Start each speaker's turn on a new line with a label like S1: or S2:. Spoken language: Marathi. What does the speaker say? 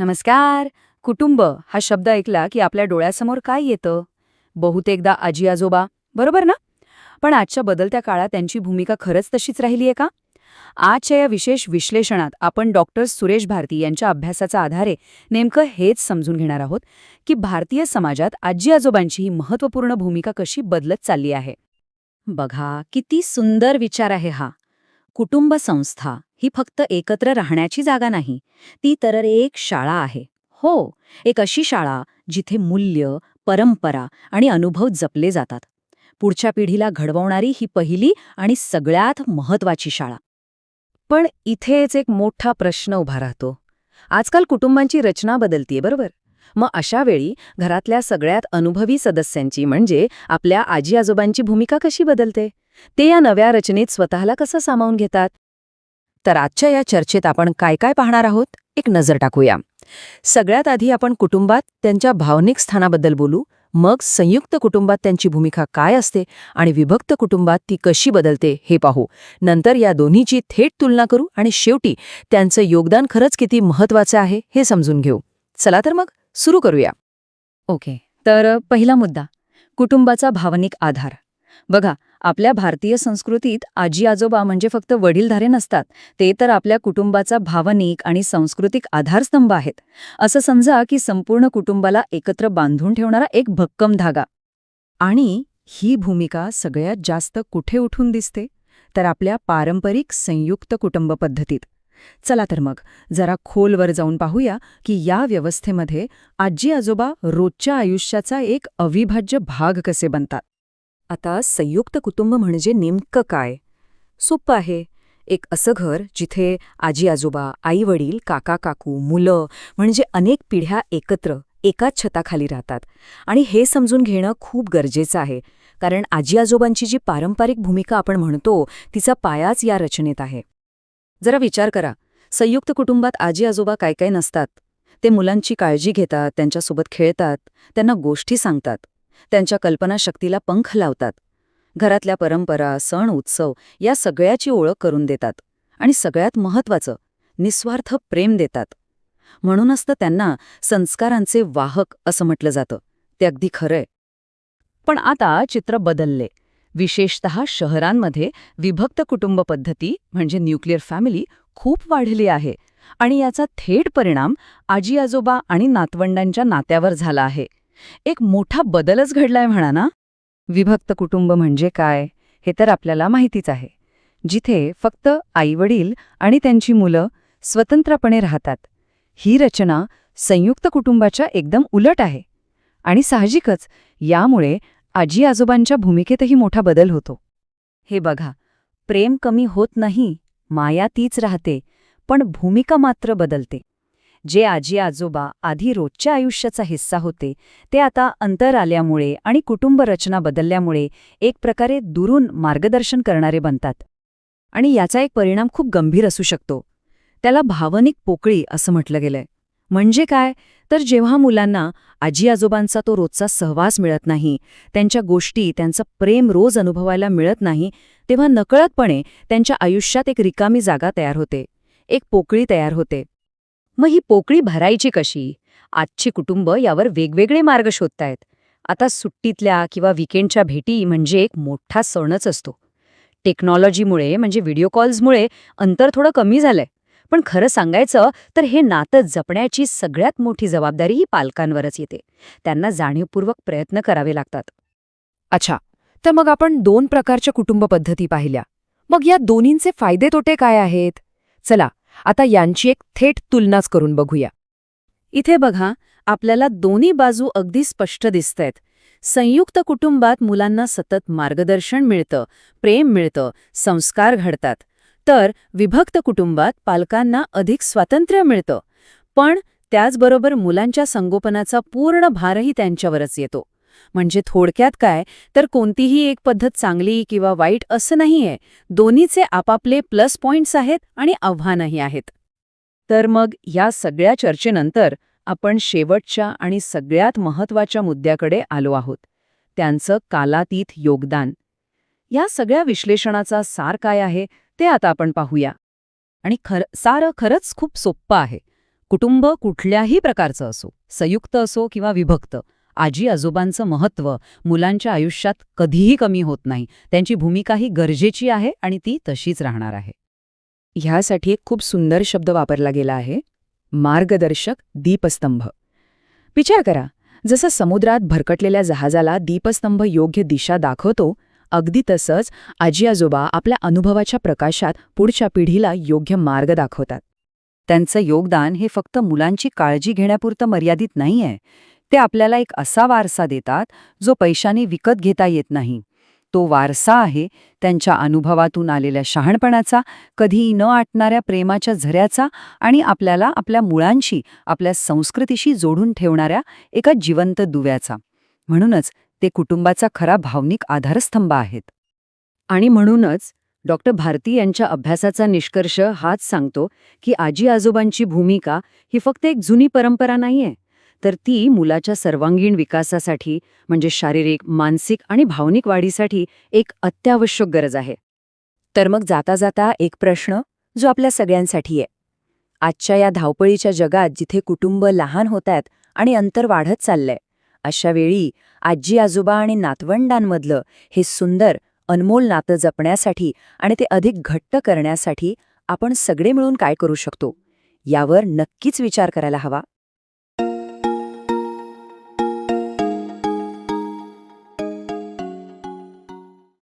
S1: नमस्कार. कुटुंब हा शब्द ऐकला की आपल्या डोळ्यासमोर काय येतं? बहुतेकदा आजी आजोबा बरोबर ना? पण आजच्या बदलत्या काळात त्यांची भूमिका खरंच तशीच राहिली आहे का? आजच्या या विशेष विश्लेषणात आपण डॉक्टर सुरेश भारती यांच्या अभ्यासाचा आधारे नेमकं हेच समजून घेणार आहोत की भारतीय समाजात आजी आजोबांची ही महत्त्वपूर्ण भूमिका कशी बदलत चालली आहे. बघा किती सुंदर विचार आहे हा. कुटुंब संस्था ही फक्त एकत्र राहण्याची जागा नाही. ती तर एक शाळा आहे. हो एक अशी शाळा जिथे मूल्य परंपरा आणि अनुभव जपले जातात. पुढच्या पिढीला घडवणारी ही पहिली आणि सगळ्यात महत्वाची शाळा. पण इथेच एक मोठा प्रश्न उभा राहतो. आजकाल कुटुंबांची रचना बदलतीये बरोबर? मग अशा वेळी घरातल्या सगळ्यात अनुभवी सदस्यांची म्हणजे आपल्या आजी आजोबांची भूमिका कशी बदलते? ते या नव्या रचनेत स्वतःला कसं सामावून घेतात? तर आजच्या या चर्चेत आपण काय काय पाहणार आहोत? एक नजर टाकूया. सगळ्यात आधी आपण कुटुंबात त्यांच्या भावनिक स्थानाबद्दल बोलू. मग संयुक्त कुटुंबात त्यांची भूमिका काय असते आणि विभक्त कुटुंबात ती कशी बदलते हे पाहू. नंतर या दोन्हीची थेट तुलना करू आणि शेवटी त्यांचं योगदान खरंच किती महत्वाचं आहे हे समजून घेऊ. चला तर मग सुरू करूया. ओके तर पहिला मुद्दा कुटुंबाचा भावनिक आधार. बघा आपल्या भारतीय संस्कृतीत आजी आजोबा म्हणजे फक्त वडीलधारे नसतात. ते तर आपल्या कुटुंबाचा भावनिक आणि सांस्कृतिक आधारस्तंभ आहेत. असं समजा की संपूर्ण कुटुंबाला एकत्र बांधून ठेवणारा एक भक्कम धागा. आणि ही भूमिका सगळ्यात जास्त कुठे उठून दिसते? तर आपल्या पारंपरिक संयुक्त कुटुंब पद्धतीत. चला तर मग जरा खोलवर जाऊन पाहूया की या व्यवस्थेमध्ये आजी आजोबा रोजच्या आयुष्याचा एक अविभाज्य भाग कसे बनतात. आता संयुक्त कुटुंब म्हणजे नेमकं काय? सोपं आहे. एक असं घर जिथे आजी आजोबा आई वडील काका काकू मुलं म्हणजे अनेक पिढ्या एकत्र एकाच छताखाली राहतात. आणि हे समजून घेणं खूप गरजेचं आहे. कारण आजी आजोबांची जी पारंपरिक भूमिका आपण म्हणतो तिचा पायाच या रचनेत आहे. जरा विचार करा. संयुक्त कुटुंबात आजी आजोबा काय काय नसतात? ते मुलांची काळजी घेतात त्यांच्यासोबत खेळतात त्यांना गोष्टी सांगतात. त्यांच्या कल्पनाशक्तीला पंख लावतात. घरातल्या परंपरा सण उत्सव या सगळ्याची ओळख करून देतात आणि सगळ्यात महत्वाचं निस्वार्थ प्रेम देतात. म्हणूनच तर त्यांना संस्कारांचे वाहक असं म्हटलं जातं. ते अगदी खरंय. पण आता चित्र बदलले. विशेषत शहरांमध्ये विभक्त कुटुंब पद्धती म्हणजे न्यूक्लिअर फॅमिली खूप वाढली आहे आणि याचा थेट परिणाम आजी आजोबा आणि नातवंडांच्या नात्यावर झाला आहे. एक मोठा बदलच घडलाय म्हणा ना? विभक्त कुटुंब म्हणजे काय हे तर आपल्याला माहितीच आहे. जिथे फक्त आईवडील आणि त्यांची मुलं स्वतंत्रपणे राहतात ही रचना संयुक्त कुटुंबाच्या एकदम उलट आहे. आणि साहजिकच यामुळे आजी आजोबांच्या भूमिकेतही मोठा बदल होतो. हे बघा प्रेम कमी होत नाही माया तीच राहते पण भूमिका मात्र बदलते. जे आजी आजोबा आधी रोजच्या आयुष्याचा हिस्सा होते ते आता अंतर आल्यामुळे आणि कुटुंबरचना बदलल्यामुळे एक प्रकारे दुरून मार्गदर्शन करणारे बनतात. आणि याचा एक परिणाम खूप गंभीर असू शकतो. त्याला भावनिक पोकळी असं म्हटलं गेलंय. म्हणजे काय? तर जेव्हा मुलांना आजी आजोबांचा तो रोजचा सहवास मिळत नाही त्यांच्या गोष्टी त्यांचं प्रेम रोज अनुभवायला मिळत नाही तेव्हा नकळतपणे त्यांच्या आयुष्यात एक रिकामी जागा तयार होते. एक पोकळी तयार होते. मग ही पोकळी भरायची कशी? आजची कुटुंब यावर वेगवेगळे मार्ग शोधतायत. आता सुट्टीतल्या किंवा विकेंडच्या भेटी म्हणजे एक मोठा सणच असतो. टेक्नॉलॉजीमुळे म्हणजे व्हिडिओ कॉल्समुळे अंतर थोडं कमी झालंय. पण खरं सांगायचं तर हे नातं जपण्याची सगळ्यात मोठी जबाबदारी ही पालकांवरच येते. त्यांना जाणीवपूर्वक प्रयत्न करावे लागतात. अच्छा तर मग आपण दोन प्रकारच्या कुटुंब पद्धती पाहिल्या. मग या दोन्हींचे फायदे तोटे काय आहेत? चला आता यांची एक थेट तुलनाच करून बघूया. इथे बघा आपल्याला दोन्ही बाजू अगदी स्पष्ट दिसतायत. संयुक्त कुटुंबात मुलांना सतत मार्गदर्शन मिळतं प्रेम मिळतं संस्कार घडतात. तर विभक्त कुटुंबात पालकांना अधिक स्वातंत्र्य मिळतं. पण त्याचबरोबर मुलांच्या संगोपनाचा पूर्ण भारही त्यांच्यावरच येतो. म्हणजे थोडक्यात काय? तर कोणतीही एक पद्धत चांगली किंवा वाईट असं नाहीये. दोन्हीचे आपापले प्लस पॉइंट्स आहेत आणि आव्हानही आहेत. तर मग या सगळ्या चर्चेनंतर आपण शेवटच्या आणि सगळ्यात महत्त्वाच्या मुद्द्याकडे आलो आहोत. त्यांचं कालातीत योगदान. या सगळ्या विश्लेषणाचा सार काय आहे ते आता आपण पाहूया. आणि खर सारं खरंच खूप सोप्पं आहे. कुटुंब कुठल्याही प्रकारचं असो संयुक्त असो किंवा विभक्त आजी आजोबांचं महत्त्व मुलांच्या आयुष्यात कधीही कमी होत नाही. त्यांची भूमिकाही गरजेची आहे आणि ती तशीच राहणार आहे.
S2: ह्यासाठी एक खूप सुंदर शब्द वापरला गेला आहे. मार्गदर्शक दीपस्तंभ. विचार करा जसं समुद्रात भरकटलेल्या जहाजाला दीपस्तंभ योग्य दिशा दाखवतो अगदी तसंच आजी आजोबा आपल्या अनुभवाच्या प्रकाशात पुढच्या पिढीला योग्य मार्ग दाखवतात.
S1: त्यांचं योगदान हे फक्त मुलांची काळजी घेण्यापुरतं मर्यादित नाहीये. ते आपल्याला एक असा वारसा देतात जो पैशाने विकत घेता येत नाही. तो वारसा आहे त्यांच्या अनुभवातून आलेल्या शहाणपणाचा कधीही न आटणाऱ्या प्रेमाच्या झऱ्याचा आणि आपल्याला आपल्या मुळांशी आपल्या संस्कृतीशी जोडून ठेवणाऱ्या एका जिवंत दुव्याचा. म्हणूनच ते कुटुंबाचा खरा भावनिक आधारस्तंभ आहेत. आणि म्हणूनच डॉक्टर भारती यांच्या अभ्यासाचा निष्कर्ष हाच सांगतो की आजी आजोबांची भूमिका ही फक्त एक जुनी परंपरा नाहीये. तर ती मुलाच्या सर्वांगीण विकासासाठी म्हणजे शारीरिक मानसिक आणि भावनिक वाढीसाठी एक अत्यावश्यक गरज आहे.
S2: तर मग जाता जाता एक प्रश्न जो आपल्या सगळ्यांसाठी आहे. आजच्या या धावपळीच्या जगात जिथे कुटुंब लहान होत आणि अंतर वाढत चाललंय अशा वेळी आजी आजोबा आणि नातवंडांमधलं हे सुंदर अनमोल नातं जपण्यासाठी आणि ते अधिक घट्ट करण्यासाठी आपण सगळे मिळून काय करू शकतो? यावर नक्कीच विचार करायला हवा.